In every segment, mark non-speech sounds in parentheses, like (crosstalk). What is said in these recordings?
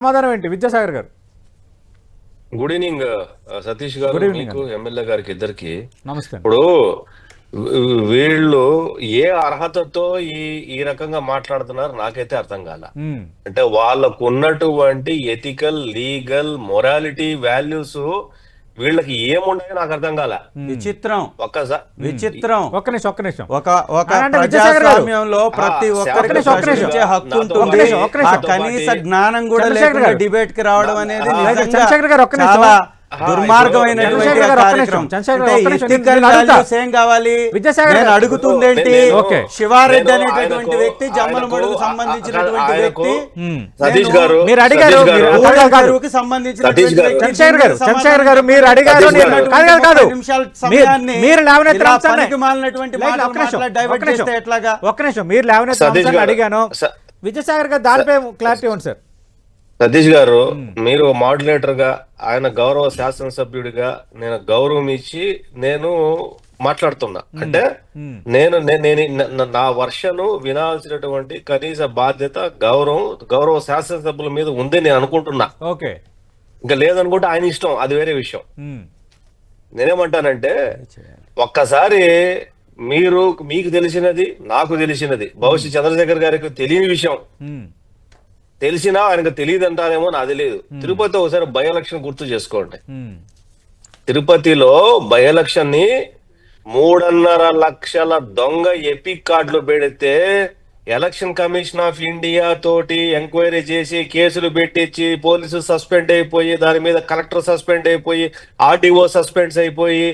సమాధానం ఏంటి? విద్యాసాగర్ గారు. గుడ్ ఈవినింగ్ ఆ, సతీష్ గారు మీకు ఎమ్మెల్యే గారికి ఇద్దరికి. నమస్తే. ఇప్పుడు వీళ్ళు ఏ అర్హతతో ఈ ఈ రకంగా మాట్లాడుతున్నారు నాకైతే అర్థం కాల. అంటే వాళ్ళకు ఉన్నటువంటి ఎథికల్ లీగల్ మొరాలిటీ వాల్యూస్ వీళ్ళకి ఏముండయో నాకు అర్థం కాల. విచిత్రం. ఒక్కసారి విచిత్రం. ఒక్క నిమిషం ఒక్క నిమిషం. ఒక ఒక ప్రజాస్వామ్యంలో ప్రతి ఒక్కరికి హక్కు ఉంటుంది. కనీస జ్ఞానం కూడా. డిబేట్కి రావడం అనేది చంద్రశేఖర్ గారు ఒక్క నిమిషం. దుర్మార్గమైనటువంటి. కార్యక్రమం ఏం కావాలి విద్యాసాగర్ నేను గారు. అడుగుతుందేంటి. శివారెడ్డి అనేటటువంటి వ్యక్తి జమ్మల ఆయనకు- మడుగు సంబంధించినటువంటి వ్యక్తి. సతీష్ గారు మీరు అడిగారు, మీరు గారు, చంద్రశేఖర్ గారు సమాధానం చంద్రశేఖర్ గారు మీరు అడిగారు. కాదు మీరు- సమయాన్ని మీరు లేవనెత్తిన ఒక్క నిమిషం, మీరు లేవనెత్తిన. అడిగాను విద్యాసాగర్ గారు దానిపై క్లారిటీ ఉంది సార్ సతీష్ గారు మీరు మాడ్యులేటర్గా ఆయన గౌరవ శాసనసభ్యుడిగా నేను గౌరవం ఇచ్చి నేను మాట్లాడుతున్నా. అంటే నేను నేను న- వర్షను వినాల్సినటువంటి కనీస బాధ్యత గౌరవం గౌరవ శాసనసభ్యుల మీద ఉంది నేను అనుకుంటున్నా. ఓకే. ఇంకా లేదనుకుంటే ఆయన ఇష్టం అది వేరే విషయం. నేనేమంటానంటే ఒక్కసారి మీరు మీకు తెలిసినది నాకు తెలిసినది భవిష్యత్ చంద్రశేఖర్ గారికి తెలియని విషయం. తెలిసినా ఆయనకు తెలియదు అంటారేమో నాకు తెలియదు. తిరుపతి ఒకసారి బై ఎలక్షన్ గుర్తు చేసుకోండి. మ్మ్. తిరుపతిలో బై ఎలక్షన్ని మూడున్నర లక్షల దొంగ ఎపిక్ కార్డులు పెడితే ఎలక్షన్ కమిషన్ ఆఫ్ ఇండియా తోటి ఎంక్వైరీ చేసి కేసులు పెట్టించి పోలీసు సస్పెండ్ అయిపోయి దాని మీద కలెక్టర్ సస్పెండ్ అయిపోయి ఆర్డీఓ సస్పెండ్స్ అయిపోయి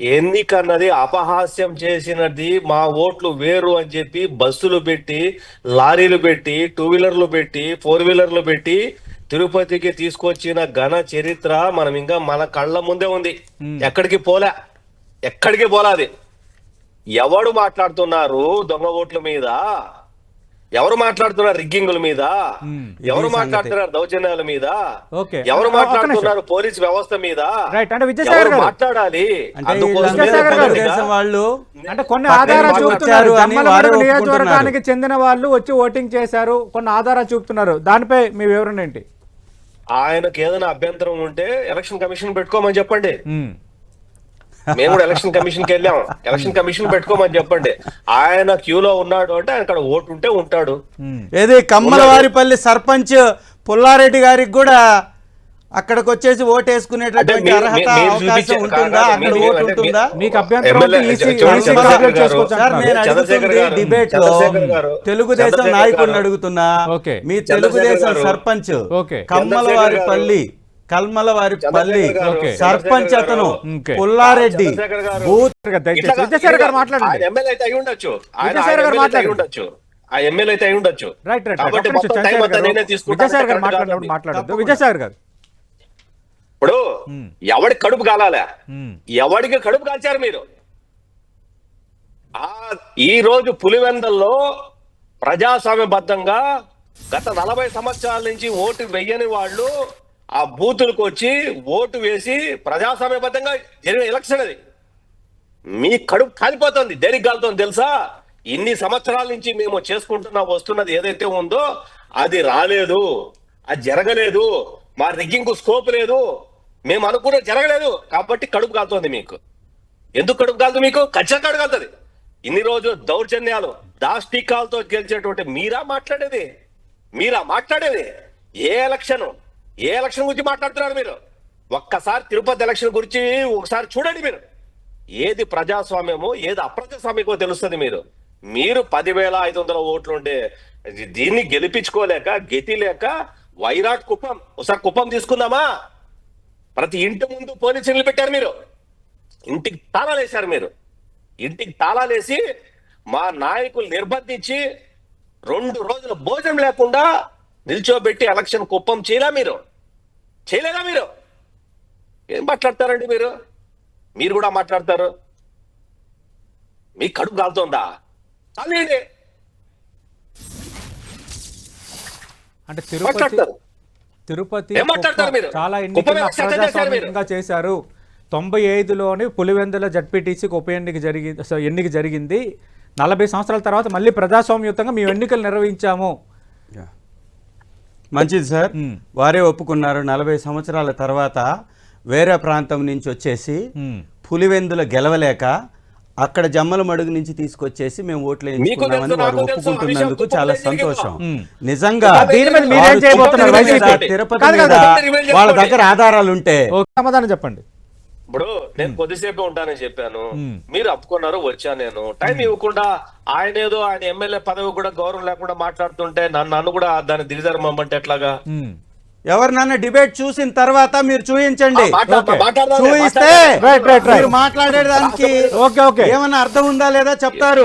ఎన్నికన్నది అపహాస్యం చేసినది మా ఓట్లు వేరు అని చెప్పి బస్సులు పెట్టి లారీలు పెట్టి టూ వీలర్లు పెట్టి ఫోర్ వీలర్లు పెట్టి తిరుపతికి తీసుకొచ్చిన ఘన చరిత్ర మనం ఇంకా మన కళ్ళ ముందే ఉంది. ఎక్కడికి పోలే. ఎక్కడికి పోలే అది. ఎవడు మాట్లాడుతున్నారు దొంగ ఓట్ల మీద? ఎవరు మాట్లాడుతున్నారు రిగ్గింగుల మీద? ఎవరు మాట్లాడుతున్నారు దౌర్జన్యాల మీద? ఓకే. ఎవరు. మాట్లాడుతున్నారు పోలీస్ వ్యవస్థ మీద? మాట్లాడాలి? వాళ్ళు అంటే కొన్ని ఆధారాలు చూపుతున్నారు. నియోజకవర్గానికి చెందిన వాళ్ళు వచ్చి ఓటింగ్ చేశారు. కొన్ని ఆధారాలు చూపుతున్నారు. దానిపై మీ వివరణ ఏంటి? ఆయనకు ఏదైనా అభ్యంతరం ఉంటే ఎలక్షన్ కమిషన్ పెట్టుకోమని చెప్పండి. మ్మ్. కూడా ఎలక్షన్ కమిషన్కి వెళ్ళాం. ఎలక్షన్ కమిషన్ పెట్టుకోమని చెప్పండి. ఆయన క్యూలో ఉన్నాడు అంటే ఆయన అక్కడ ఓటు ఉంటే ఉంటాడు. ఏది కమ్మలవారిపల్లి సర్పంచ్ పుల్లారెడ్డి గారికి కూడా అక్కడికి వచ్చేసి ఓటు వేసుకునేటటువంటి అర్హత అవకాశం ఉంటుందా? అక్కడ మీరు- ఓటు ఉంటుందా? మీకు అభ్యంతరం డిబేట్లో తెలుగుదేశం నాయకుడిని అడుగుతున్నా. ఓకే. మీ తెలుగుదేశం సర్పంచ్ ఓకే. కమ్మలవారిపల్లి గారు, ఓకే. సర్పంచ్ అతను. పుల్లారెడ్డి. మాట్లాడండి. ఎమ్మెల్యే అయితే అయి ఉండొచ్చు. గారు ఆ ఎమ్మెల్యే అయితే అయి ఉండొచ్చు. రైట్ రైట్ గారు. మాట్లాడినప్పుడు. మాట్లాడద్దు. ఇప్పుడు ఎవడి కడుపు కాలాలే. ఎవడికి కడుపు కాల్చారు మీరు? ఆ ఈ రోజు పులివెందల్లో ప్రజాస్వామ్యబద్ధంగా గత నలభై సంవత్సరాల నుంచి ఓటు వెయ్యని వాళ్ళు ఆ బూతులకు వచ్చి ఓటు వేసి ప్రజాస్వామ్యబద్ధంగా జరిగిన ఎలక్షన్ అది. మీ కడుపు కాలిపోతుంది దేనికి కాలుతుంది తెలుసా? ఇన్ని సంవత్సరాల నుంచి మేము చేసుకుంటున్న వస్తున్నది ఏదైతే ఉందో అది రాలేదు అది జరగలేదు మా రిగ్గింగ్ స్కోప్ లేదు. మేము అనుకున్న జరగలేదు కాబట్టి కడుపు కాలుతోంది మీకు. ఎందుకు కడుపు కాలుతుంది మీకు? ఖచ్చితంగా కడుపు కాలుతుంది. ఇన్ని రోజులు దౌర్జన్యాలు దాష్టికాలతో గెలిచేటువంటి మీరా మాట్లాడేది? మీరా మాట్లాడేది? ఏ ఎలక్షన్? ఏ ఎలక్షన్ గురించి మాట్లాడుతున్నారు మీరు? ఒక్కసారి తిరుపతి ఎలక్షన్ గురించి ఒకసారి చూడండి మీరు. ఏది ప్రజాస్వామ్యమో ఏది అప్రజాస్వామ్యమో తెలుస్తుంది మీరు. మీరు పదివేల ఐదు వందల ఓట్లు ఉండే దీన్ని గెలిపించుకోలేక గతి లేక వైరాట్ కుప్పం ఒకసారి కుప్పం తీసుకుందామా? ప్రతి ఇంటి ముందు పోలీసులు పెట్టారు మీరు. ఇంటికి తాళాలు వేశారు మీరు. ఇంటికి తాళాలు వేసి మా నాయకులు నిర్బంధించి రెండు రోజులు భోజనం లేకుండా నిల్చోబెట్టి ఎలక్షన్ కుప్పం చేయలే మీరు. చేయలేదా మీరు? ఏం మాట్లాడతారండి మీరు? మీరు కూడా మాట్లాడతారు? మీ కడుపు కాలుతోందా? కాలేండి అంటే తిరుపతి తిరుపతి ఏం మాట్లాడతారు కుప్పం మీరు? చాలా ఎన్నికలు చేశారు మీరు? అప్రజాస్వామ్యంగా చేశారు. తొంభై ఐదులోని పులివెందుల జడ్పీటీసీకి ఉప ఎన్నిక జరిగింది సో ఎన్నిక జరిగింది. నలభై సంవత్సరాల తర్వాత మళ్ళీ ప్రజాస్వామ్యయుతంగా మేము ఎన్నికలు నిర్వహించాము. మంచిది సార్. వారే ఒప్పుకున్నారు. నలభై సంవత్సరాల తర్వాత వేరే ప్రాంతం నుంచి వచ్చేసి. పులివెందుల గెలవలేక అక్కడ జమ్మల మడుగు నుంచి తీసుకొచ్చేసి మేము ఓట్లు వేయించుకున్నామని వారు ఒప్పుకుంటున్నందుకు చాలా సంతోషం. నిజంగా దీని మీద మీరేం వాళ్ళు చేయబోతున్నారు? తిరుపతి వాళ్ళ దగ్గర ఆధారాలు ఉంటే సమాధానం చెప్పండి. ఇప్పుడు నేను కొద్దిసేపే ఉంటానని చెప్పాను. మీరు అప్పుకున్నారు వచ్చా నేను. టైం ఇవ్వకుండా ఆయన ఏదో ఆయన ఎమ్మెల్యే పదవి కూడా గౌరవం లేకుండా మాట్లాడుతుంటే నన్ను నన్ను కూడా దాన్ని దిగజరమంటే ఎట్లాగా. ఎవరినన్నా డిబేట్ చూసిన తర్వాత మీరు చూపించండి చూపిస్తే మీరు మాట్లాడేదానికి (laughs) ఓకే ఓకే ఏమన్నా అర్థం ఉందా లేదా చెప్తారు?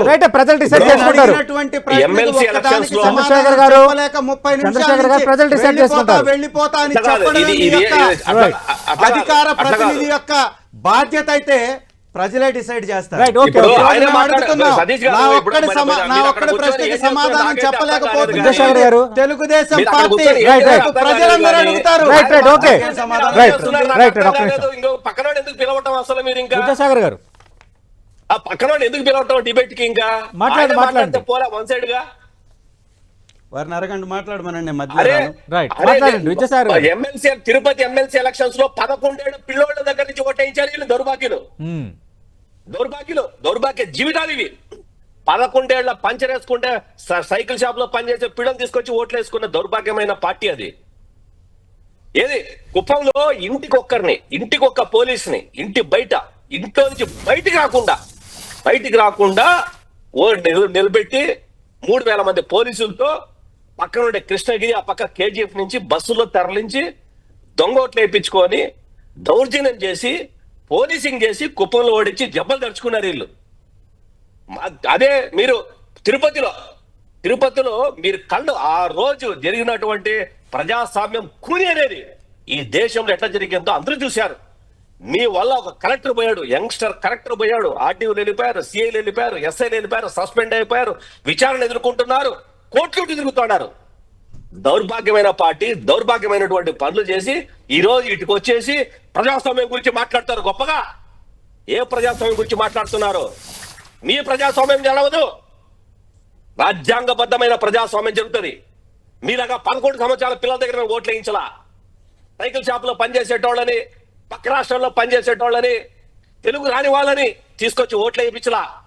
చంద్రశేఖర్ గారు- ముప్పై నిమిషాల వెళ్ళిపోతా, అని చెప్పడం అధికార. ప్రతినిధి యొక్క బాధ్యత అయితే ప్రజలే డిసైడ్ చేస్తారు. మాట్లాడ- ప్రశ్నకి? సమాధానం చెప్పలేకపోతుంది గారు. తెలుగుదేశం పార్టీ? ప్రజలందరూ అడుగుతారు. విద్యాసాగర్ గారు? ఆ పక్కనోడు ఎందుకు పిలవటం డిబేట్కి ఇంకా మాట్లాడండి. మాట్లాడితే పోలే వన్ సైడ్గా? వారిని అరగంట మాట్లాడమనండి. మాట్లాడండి. ఎమ్మెల్సీ తిరుపతి ఎమ్మెల్సీ ఎలక్షన్స్లో పదకొండేళ్ళు పిల్లోళ్ళ దగ్గర నుంచి ఓటేయించారు వీళ్ళు దౌర్భాగ్యులు. దౌర్భాగ్యులు దౌర్భాగ్య జీవితాలు ఇవి. పదకొండేళ్ళ పంచర్ వేసుకుంటే సైకిల్ షాప్లో పనిచేసే పిల్లలు తీసుకొచ్చి ఓట్లు వేసుకున్న దౌర్భాగ్యమైన పార్టీ అది. ఏది? కుప్పంలో ఇంటికి ఒక్కరిని ఇంటికి ఒక్క పోలీసుని ఇంటి బయట ఇంట్లో నుంచి బయటికి రాకుండా బయటికి రాకుండా ఓ నిలబెట్టి మూడు వేల మంది పోలీసులతో పక్కన ఉండే కృష్ణగిరి ఆ పక్క కేజీఎఫ్ నుంచి బస్సులో తరలించి దొంగ ఓట్లు వేయించుకొని దౌర్జన్యం చేసి పోలీసింగ్ చేసి కుప్పంలో ఓడించి దెబ్బలు తడుచుకున్నారు వీళ్ళు. అదే మీరు తిరుపతిలో తిరుపతిలో మీరు కళ్ళు ఆ రోజు జరిగినటువంటి ప్రజాస్వామ్యం కూని అనేది ఈ దేశంలో ఎట్లా జరిగిందో అందరూ చూశారు. మీ వల్ల ఒక కలెక్టర్ పోయాడు యంగ్స్టర్ కలెక్టర్ పోయాడు ఆర్టీఓలు వెళ్ళిపోయారు సిఐలు వెళ్ళిపోయారు ఎస్ఐలు వెళ్ళిపోయారు సస్పెండ్ అయిపోయారు విచారణ ఎదుర్కొంటున్నారు కోర్టులు తిరుగుతున్నారు. దౌర్భాగ్యమైన పార్టీ దౌర్భాగ్యమైనటువంటి పనులు చేసి ఈ రోజు ఇటుకు వచ్చేసి ప్రజాస్వామ్యం గురించి మాట్లాడతారు గొప్పగా. ఏ ప్రజాస్వామ్యం గురించి మాట్లాడుతున్నారు? మీ ప్రజాస్వామ్యం జరగదు. రాజ్యాంగబద్ధమైన ప్రజాస్వామ్యం జరుగుతుంది. మీలాగా పదకొండు సంవత్సరాల పిల్లల దగ్గర ఓట్లు వేయించలా. సైకిల్ షాపులో పనిచేసేటోళ్ళని పక్క రాష్ట్రంలో పనిచేసేటోళ్ళని తెలుగు రాని వాళ్ళని తీసుకొచ్చి ఓట్లు వేయించలా.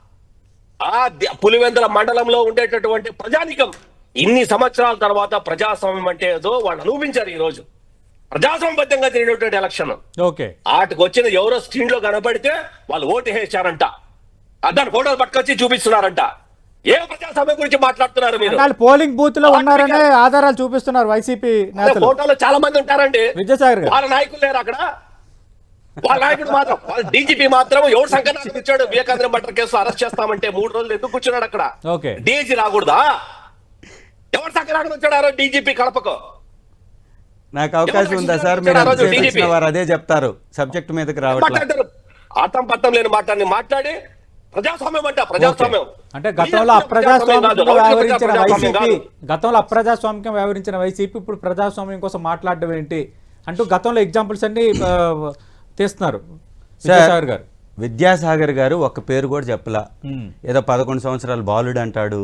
ఆ ద- పులివెందుల మండలంలో ఉండేటటువంటి ప్రజానికం ఇన్ని సంవత్సరాల తర్వాత ప్రజాస్వామ్యం అంటే ఏదో వాళ్ళు అనుభవించారు ఈ రోజు ప్రజాస్వామ్యబద్ధంగా జరిగినటువంటి ఎలక్షన్. ఓకే. ఆటకు వచ్చిన ఎవరో స్క్రీన్లో కనపడితే వాళ్ళు ఓటు వేసారంట దాని ఫోటోలు పట్టుకొచ్చి చూపిస్తున్నారంట. ఏ ప్రజాస్వామ్యం గురించి మాట్లాడుతున్నారు మీరు? పోలింగ్ బూత్లో ఉన్నారనే ఆధారాలు చూపిస్తున్నారు వైసీపీ ఫోటోలో చాలా మంది ఉంటారండి. విద్యాసాగర్ గారు. వాళ్ళ నాయకులు లేరు అక్కడ. వాళ్ళ నాయకుడు మాత్రం వాళ్ళ డీజీపీ మాత్రం ఎవరు సంకనానికి ఇచ్చాడు వివేకానంద భట్టర్ కేసులో అరెస్ట్ చేస్తామంటే మూడు రోజులు ఎందుకు కూర్చున్నాడు అక్కడ. డీజీ రాకూడదా? ఎవరు సంకనానికి వచ్చాడు ఆ రోజు డీజీపీ కడపకు? నాకు అవకాశం ఉందా సార్? మీరు వారు అదే చెప్తారు. సబ్జెక్ట్ మీదకి రావట్లేదు ఆటం పట్టం లేని మాట్లాడి మాట్లాడి ప్రజాస్వామ్యం అంట ప్రజాస్వామ్యం. అంటే గతంలో అప్రజాస్వామ్యంగా వ్యవహరించిన వైసీపీ. గతంలో అప్రజాస్వామికంగా వ్యవహరించిన వైసీపీ ఇప్పుడు ప్రజాస్వామ్యం కోసం మాట్లాడడం ఏంటి? అంటూ గతంలో ఎగ్జాంపుల్స్ అన్ని తీస్తున్నారు. విద్యాసాగర్ గారు. విద్యాసాగర్ గారు ఒక్క పేరు కూడా చెప్పలా. ఏదో పదకొండు సంవత్సరాలు బాలుడు అంటాడు.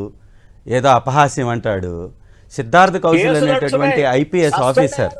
ఏదో అపహాస్యం అంటాడు సిద్ధార్థ కౌశల్ అనేటటువంటి. IPS officer.